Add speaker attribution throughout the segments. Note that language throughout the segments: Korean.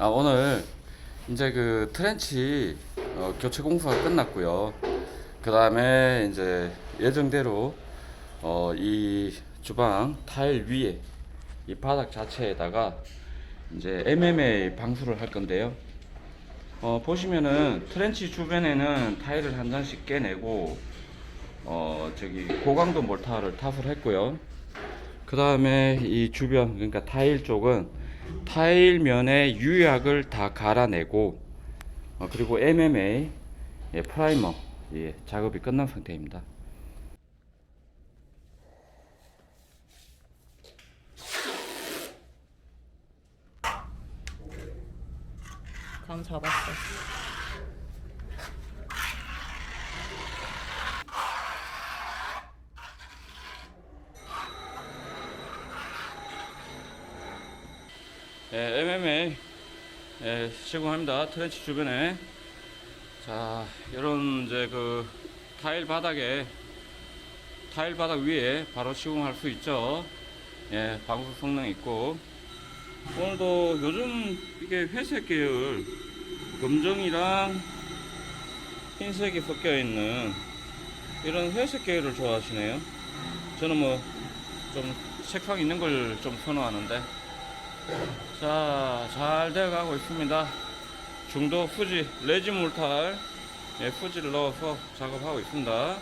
Speaker 1: 아 오늘 이제 그 트렌치 어, 교체 공사가 끝났고요. 그 다음에 이제 예정대로 어, 이 주방 타일 위에 이 바닥 자체에다가 이제 MMA 방수를 할 건데요. 어, 보시면은 트렌치 주변에는 타일을 한 장씩 깨내고 어, 저기 고강도 몰타를 탑을 했고요. 그 다음에 이 주변 그러니까 타일 쪽은 타일 면에 유약을 다 갈아내고 어, 그리고 MMA 예, 프라이머 예, 작업이 끝난 상태입니다.
Speaker 2: 감 잡았어.
Speaker 1: 예, MMA 예, 시공합니다. 트렌치 주변에 자 이런 이제 그 타일 바닥에 타일 바닥 위에 바로 시공할 수 있죠. 예, 방수 성능 있고 오늘도 요즘 이게 회색 계열 검정이랑 흰색이 섞여 있는 이런 회색 계열을 좋아하시네요. 저는 뭐 좀 색상 있는 걸 좀 선호하는데 자, 잘 돼가고 있습니다. 중도 후지, 레진 몰탈, 예, 후지를 넣어서 작업하고 있습니다.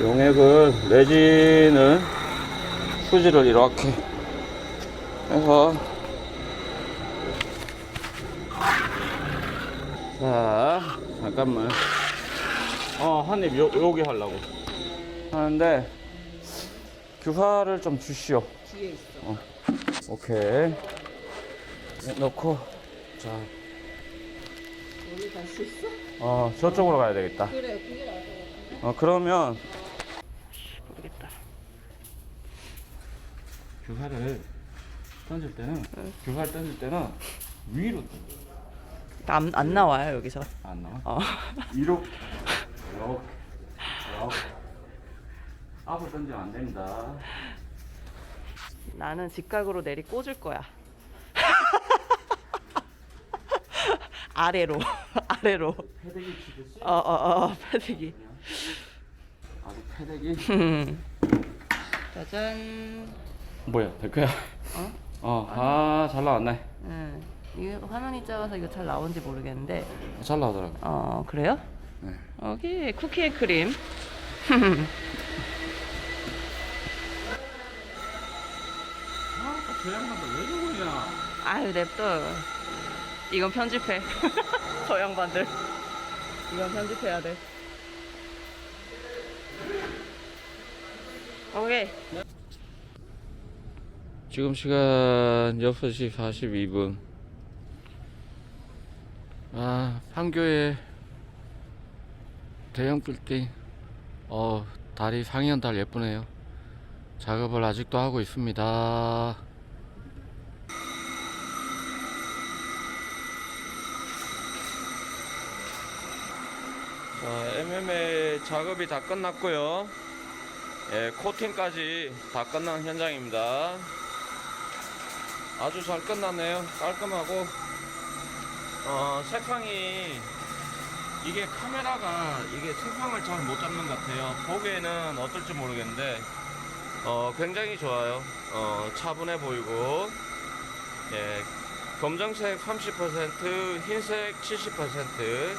Speaker 1: 용액을, 레진을, 후지를 이렇게 해서 자, 잠깐만. 어, 한입 여기 하려고 하는데 규화를 좀 주시오.
Speaker 2: 뒤에 있어.
Speaker 1: 어, 오케이. 네, 넣고 자,
Speaker 2: 어디 갈수 있어?
Speaker 1: 어 저쪽으로 가야 되겠다.
Speaker 2: 그래, 그게 나을 것 같은데.
Speaker 1: 어 그러면 모르겠다. 규화를 던질 때는 규화를 던질 때는 위로 던져.
Speaker 2: 안, 안 나와요, 여기서.
Speaker 1: 안 나와?
Speaker 2: 어.
Speaker 1: 위로 이렇게 이렇게 앞을 던지면 안 됩니다.
Speaker 2: 나는 직각으로 내리 꽂을 거야. 아래로, 아래로.
Speaker 1: 패대기 치듯이
Speaker 2: 어, 어, 어, 패대기.
Speaker 1: 아주 패대기
Speaker 2: 짜잔.
Speaker 1: 뭐야 될거야?
Speaker 2: 어?
Speaker 1: 어, 아, 잘 나왔네.
Speaker 2: 응. 이게 화면이 작아서 이거 잘 나온지 모르겠는데.
Speaker 1: 잘 나오더라고.
Speaker 2: 어, 그래요?
Speaker 1: 네.
Speaker 2: 여기 쿠키 앤 크림.
Speaker 1: 아, 저 양반들 왜 저러냐?
Speaker 2: 아유, 냅둬. 이건 편집해. 저 양반들. 이건 편집해야 돼. 오케이.
Speaker 1: 지금 시간 6시 42분. 아, 판교에 대형 빌딩. 어, 달이 상현 달 예쁘네요. 작업을 아직도 하고 있습니다. 자, MMA 작업이 다 끝났고요. 예, 코팅까지 다 끝난 현장입니다. 아주 잘 끝났네요. 깔끔하고 어, 색상이 이게 카메라가 이게 색상을 잘 못 잡는 것 같아요. 보기에는 어떨지 모르겠는데 어, 굉장히 좋아요. 어, 차분해 보이고 예, 검정색 30%, 흰색 70%,